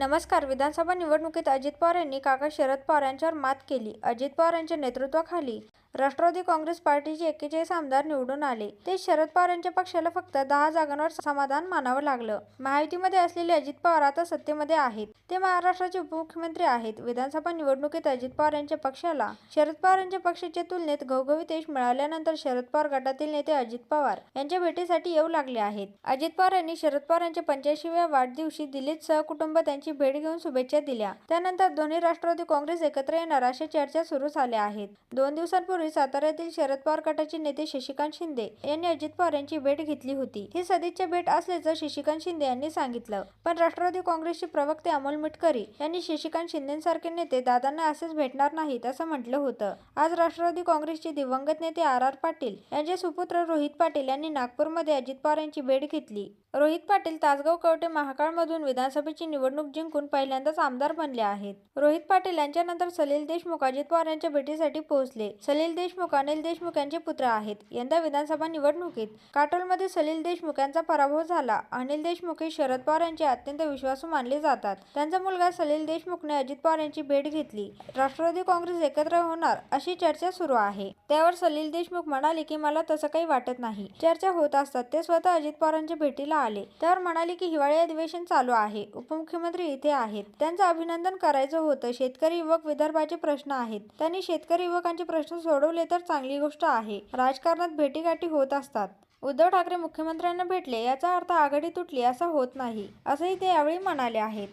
नमस्कार. विधानसभा निवडणुकीत अजित पवार यांनी काका शरद पवार यांच्यावर मात केली. अजित पवार यांच्या नेतृत्वाखाली राष्ट्रवादी काँग्रेस पार्टीचे एक्केचाळीस आमदार निवडून आले. ते शरद पवार यांच्या पक्षाला फक्त दहा जागांवर समाधान मानावं लागलं. महायुतीमध्ये असलेले अजित पवार आता सत्तेमध्ये आहेत. ते महाराष्ट्राचे उपमुख्यमंत्री आहेत. विधानसभा निवडणुकीत अजित पवार यांच्या पक्षाला शरद पवार यांच्या पक्षाच्या तुलनेत घवघवीत यश मिळाल्यानंतर शरद पवार गटातील नेते अजित पवार यांच्या भेटीसाठी येऊ लागले आहेत. अजित पवार यांनी शरद पवार यांच्या पंच्याऐंशीव्या वाढदिवशी दिल्लीत सहकुटुंब त्यांची भेट घेऊन शुभेच्छा दिल्या. त्यानंतर दोन्ही राष्ट्रवादी काँग्रेस एकत्र येणार अशा चर्चा सुरू झाल्या आहेत. दोन दिवसांपूर्वी साताऱ्यातील शरद पवार गटाचे नेते शशिकांत शिंदे यांनी अजित पवार यांची भेट घेतली होती. ही सदिच्छा भेट असल्याचं शशिकांत शिंदे यांनी सांगितलं. पण राष्ट्रवादी काँग्रेसचे प्रवक्ते अमोल मिटकरी यांनी शशिकांत शिंदेसारखे नेते दादांना असेच भेटणार नाहीत असं म्हटलं होतं. आज राष्ट्रवादी काँग्रेसचे दिवंगत नेते आर आर पाटील यांचे सुपुत्र रोहित पाटील यांनी नागपूरमध्ये अजित पवार यांची भेट घेतली. रोहित पाटील तासगाव कवटे महाकाळमधून विधानसभेची निवडणूक जिंकून पहिल्यांदाच आमदार बनले आहेत. रोहित पाटील यांच्यानंतर सलील देशमुख अजित पवार यांच्या भेटीसाठी पोहोचले. सलील देशमुख अनिल देशमुख यांचे पुत्र आहेत. यंदा विधानसभा निवडणुकीत काटोलमध्ये सलील देशमुख यांचा पराभव झाला. अनिल देशमुख हे शरद पवार यांचे अत्यंत विश्वासू मानले जातात. त्यांचा मुलगा सलील देशमुखने अजित पवार यांची भेट घेतली. राष्ट्रवादी काँग्रेस एकत्र होणार अशी चर्चा सुरू आहे. त्यावर सलील देशमुख म्हणाले की मला तसं काही वाटत नाही. चर्चा होत असतात. ते स्वतः अजित पवारांच्या भेटीला आले. त्यावर म्हणाले की हिवाळी अधिवेशन चालू आहे. उपमुख्यमंत्री इथे आहेत. त्यांचं अभिनंदन करायचं होतं. शेतकरी युवक विदर्भाचे प्रश्न आहेत. त्यांनी शेतकरी युवकांचे प्रश्न सोडवले तर चांगली गोष्ट आहे. राजकारणात भेटीगाठी होत असतात. उद्धव ठाकरे मुख्यमंत्र्यांना भेटले याचा अर्थ आघाडी तुटली असा होत नाही असंही ते यावेळी म्हणाले आहेत.